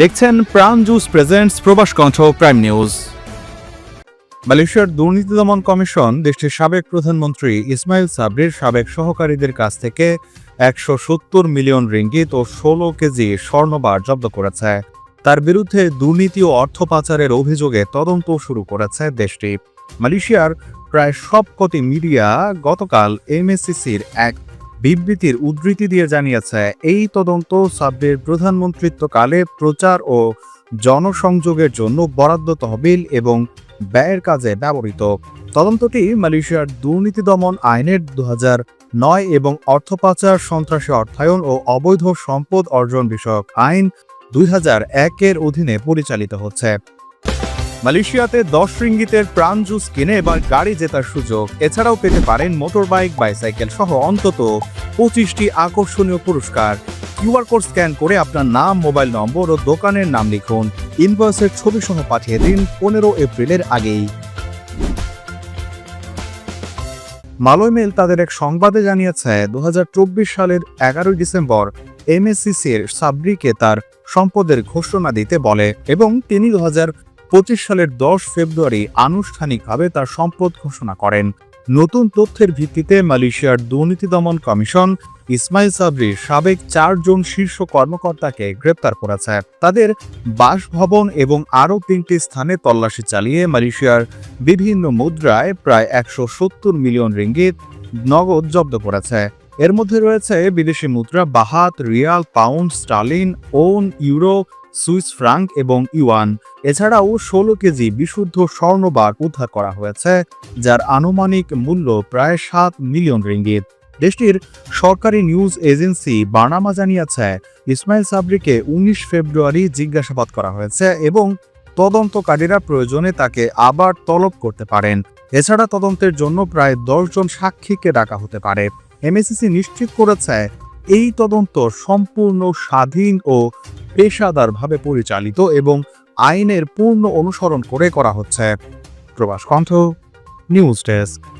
দেখছেন প্রাণ juice presents প্রবাস কণ্ঠ প্রাইম নিউজ মালয়েশিয়ার দুর্নীতি দমন কমিশন দেশটির সাবেক প্রধানমন্ত্রী ইসমাইল সাবরির সাবেক সহকারীদের কাছ থেকে একশো সত্তর মিলিয়ন রিঙ্গিত ও ষোলো কেজি স্বর্ণবার জব্দ করেছে। তার বিরুদ্ধে দুর্নীতি ও অর্থ পাচারের অভিযোগে তদন্ত শুরু করেছে দেশটি। মালয়েশিয়ার প্রায় সবকটি মিডিয়া গতকাল এমএসসিসির এক বিবৃতির উদ্ধৃতি দিয়ে জানিয়েছে, এই তদন্ত সাব্বির প্রধানমন্ত্রিত্বকালে প্রচার ও জনসংযোগের জন্য বরাদ্দ তহবিল এবং ব্যয়ের কাজে ব্যবহৃত। তদন্তটি মালয়েশিয়ার দুর্নীতি দমন আইনের দু নয় এবং অর্থ পাচার সন্ত্রাসী অর্থায়ন ও অবৈধ সম্পদ অর্জন বিষয়ক আইন দুই হাজার এক এর অধীনে পরিচালিত হচ্ছে। মালয়েশিয়াতে দশ রিঙ্গিতের প্রাণ জুস কিনে এবার গাড়ি জেতার সুযোগ। এছাড়াও পেতে পারেন মোটরবাইক, বাইসাইকেল সহ অন্তত পঁচিশটি আকর্ষণীয় পুরস্কার। কিউআর কোড স্ক্যান করে আপনার নাম, মোবাইল নম্বর ও দোকানের নাম লিখুন। ইনভয়েসের ছবি সহ পাঠিয়ে দিন পনেরো এপ্রিলের আগেই। মালয় মেল তাদের এক সংবাদে জানিয়েছে দু হাজার চব্বিশ সালের এগারোই ডিসেম্বর এমএসসিসির সাবরিকে তার সম্পদের ঘোষণা দিতে বলে এবং তিনি দু সালের দশ ফেব্রুয়ারি আনুষ্ঠানিকভাবে তার সম্পদ ঘোষণা করেন। নতুন তথ্যের ভিত্তিতে মালয়েশিয়ার দুর্নীতি দমন কমিশন ইসমাইল সাবরির সাবেক চারজন শীর্ষ কর্মকর্তাকে গ্রেপ্তার করেছে। তাদের বাসভবন এবং আরও তিনটি স্থানে তল্লাশি চালিয়ে মালয়েশিয়ার বিভিন্ন মুদ্রায় প্রায় একশো সত্তর মিলিয়ন রিঙ্গিত নগদ জব্দ করেছে। এর মধ্যে রয়েছে বিদেশি মুদ্রা baht, riyal, pound, sterling, won, euro Swiss franc এবং ইউয়ান। এছাড়াও ষোলো কেজি বিশুদ্ধ স্বর্ণবার উদ্ধার করা হয়েছে, যার আনুমানিক মূল্য প্রায় সাত মিলিয়ন রিঙ্গিত। দেশটির সরকারি নিউজ এজেন্সি বার্নামা জানিয়েছে, ইসমাইল সাবরিকে উনিশ ফেব্রুয়ারি জিজ্ঞাসাবাদ করা হয়েছে এবং তদন্তকারীরা প্রয়োজনে তাকে আবার তলব করতে পারেন। এছাড়া তদন্তের জন্য প্রায় দশজন সাক্ষীকে ডাকা হতে পারে। এমএসসিসি নিশ্চিত করেছে, এই তদন্ত সম্পূর্ণ স্বাধীন ও পেশাদারভাবে পরিচালিত এবং আইনের পূর্ণ অনুসরণ করে করা হচ্ছে। প্রবাস কণ্ঠ নিউজ ডেস্ক।